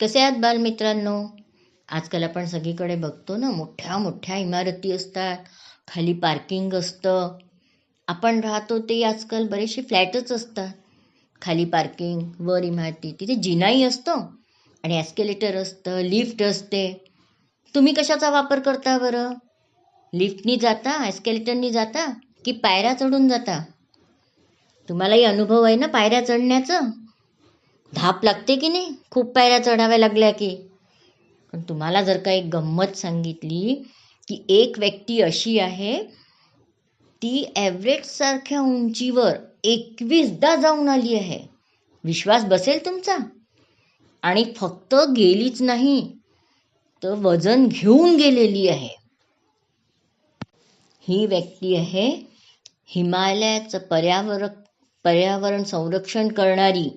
कसे आहात बालमित्रांनो? आजकाल आपण सगळीकडे बघतो ना मोठ्या मोठ्या इमारती असतात खाली पार्किंग असतं. आपण राहतो ते आजकाल बरेचसे फ्लॅटच असतात. खाली पार्किंग वर इमारती तिथे जिनाई असतो. आणि ॲस्केलेटर असतं लिफ्ट असते. तुम्ही कशाचा वापर करता बरं? लिफ्टनी जाता ॲस्केलेटरनी जाता की पायऱ्या चढून जाता? तुम्हालाही अनुभव आहे ना पायऱ्या चढण्याचं? धाप लागते की नाही? खूप पायऱ्या चढाव्या लागल्या की. पण तुम्हाला जर का एक गंमत सांगितली की एक व्यक्ती अशी आहे ती ॲव्हरेजसारख्या उंचीवर एकवीसदा जाऊन आली आहे. विश्वास बसेल तुमचा? आणि फक्त गेलीच नाही तर वजन घेऊन गेलेली आहे. ही व्यक्ती आहे हिमालयाचं पर्यावरण पर्यावरण संरक्षण करणारी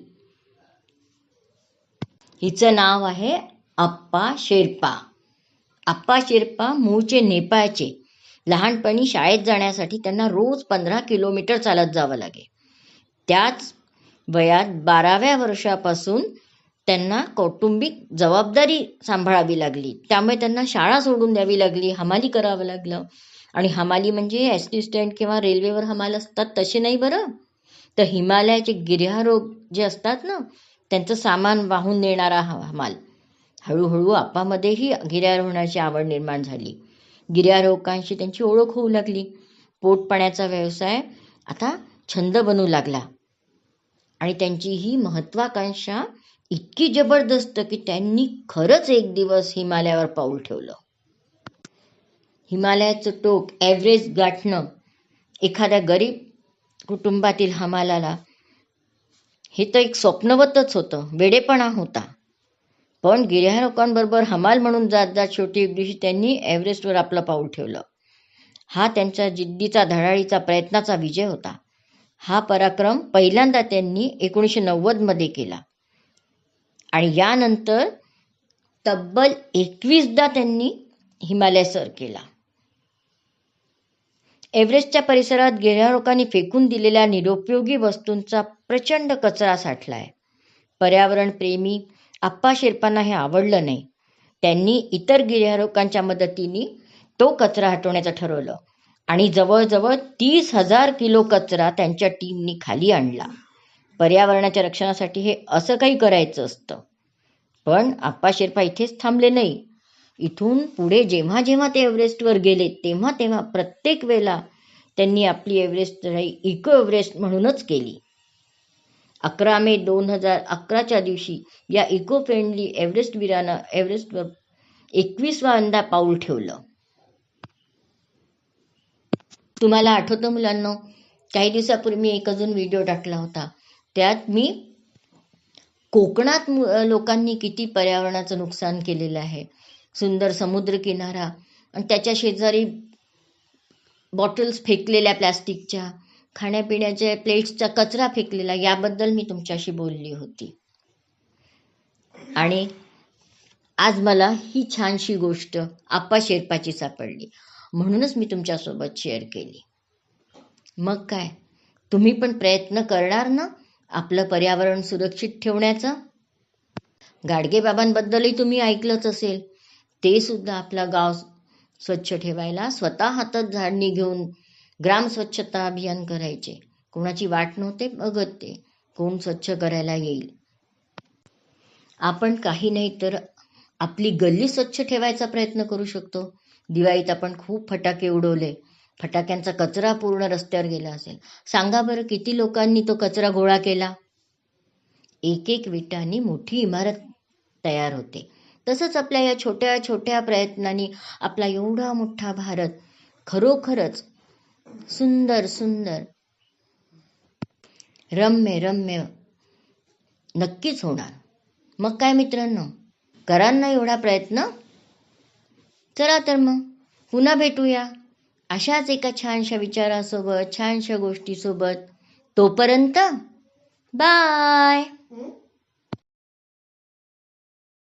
हिचं नाव आहे अप्पा शेर्पा. अप्पा शेर्पा मूळचे नेपाळचे. लहानपणी शाळेत जाण्यासाठी त्यांना रोज पंधरा किलोमीटर चालत जावं लागे. त्याच वयात बाराव्या वर्षापासून त्यांना कौटुंबिक जबाबदारी सांभाळावी लागली. त्यामुळे त्यांना शाळा सोडून द्यावी लागली हमाली करावं लागलं. आणि हमाली म्हणजे ॲसिस्टंट किंवा रेल्वेवर हमाल असतात तसे नाही बरं? तर हिमालयाचे गिर्यारोग जे असतात ना त्यांचं सामान वाहून नेणारा हा हमाल. हळूहळू आपामध्येही गिर्यारोहणाची आवड निर्माण झाली. गिर्यारोहकांशी त्यांची ओळख होऊ लागली. पोटपाण्याचा व्यवसाय आता छंद बनू लागला. आणि त्यांची ही महत्त्वाकांक्षा इतकी जबरदस्त की त्यांनी खरंच एक दिवस हिमालयावर पाऊल ठेवलं. हिमालयाचं टोक ॲव्हरेज गाठणं एखाद्या गरीब कुटुंबातील हमालाला हे तर एक स्वप्नवतच होतं. वेडेपणा होता. पण गिर्यारोहकांबरोबर हमाल म्हणून जात जात शेवटी एक दिवशी त्यांनी एव्हरेस्टवर आपलं पाऊल ठेवलं. हा त्यांच्या जिद्दीचा धडाळीचा प्रयत्नाचा विजय होता. हा पराक्रम पहिल्यांदा त्यांनी एकोणीसशे नव्वदमध्ये केला. आणि यानंतर तब्बल एकवीसदा त्यांनी हिमालय सर केला. एव्हरेस्टच्या परिसरात गिर्यारोहकांनी फेकून दिलेल्या निरुपयोगी वस्तूंचा प्रचंड कचरा साठला आहे पर्यावरणप्रेमी आप्पा शेर्पांना हे आवडलं नाही. त्यांनी इतर गिर्यारोहकांच्या मदतीने तो कचरा हटवण्याचं ठरवलं आणि जवळजवळ तीस हजार किलो कचरा त्यांच्या टीमनी खाली आणला. पर्यावरणाच्या रक्षणासाठी हे असं काही करायचं असतं. पण आप्पा शेर्पा इथेच थांबले नाही. इथून पुढे जेव्हा जेव्हा ते एव्हरेस्टवर गेले तेव्हा तेव्हा प्रत्येक वेळेला त्यांनी आपली एव्हरेस्ट चढाई इको एव्हरेस्ट म्हणूनच केली. अकरा मे दोन हजार अकराच्या दिवशी या इको फ्रेंडली एव्हरेस्ट वीरानं एव्हरेस्टवर एकवीसवांदा पाऊल ठेवलं. तुम्हाला आठवतं मुलांना काही दिवसापूर्वी मी एक अजून व्हिडिओ टाकला होता. त्यात मी कोकणात लोकांनी किती पर्यावरणाचं नुकसान केलेलं आहे. सुंदर समुद्रकिनारा आणि त्याच्या शेजारी बॉटल्स फेकलेल्या प्लॅस्टिकच्या खाण्यापिण्याच्या प्लेट्सचा कचरा फेकलेला याबद्दल मी तुमच्याशी बोलली होती. आणि आज मला ही छानशी गोष्ट आप्पा शेर्पाची सापडली. म्हणूनच मी तुमच्यासोबत शेअर केली. मग काय? तुम्ही पण प्रयत्न करणार ना आपलं पर्यावरण सुरक्षित ठेवण्याचा? गाडगेबाबांबद्दलही तुम्ही ऐकलंच असेल. ते सुद्धा आपला गाव स्वच्छ ठेवायला स्वतः हातात झाडणी घेऊन ग्राम स्वच्छता अभियान करायचे. कोणाची वाट नव्हते बघत ते. कोण स्वच्छ करायला येईल? आपण काही नाही तर आपली गल्ली स्वच्छ ठेवायचा प्रयत्न करू शकतो. दिवाळीत आपण खूप फटाके उडवले. फटाक्यांचा कचरा पूर्ण रस्त्यावर गेला असेल. सांगा बरं किती लोकांनी तो कचरा गोळा केला? एक एक विटांनी मोठी इमारत तयार होते. तसंच आपल्या या छोट्या छोट्या प्रयत्नांनी आपला एवढा मोठा भारत खरोखरच सुंदर सुंदर रम्य रम्य नक्कीच होणार. मग काय मित्रांनो? करांना एवढा प्रयत्न? चला तर मग पुन्हा भेटूया अशाच एका छानशा विचारासोबत छानशा गोष्टीसोबत. तोपर्यंत बाय!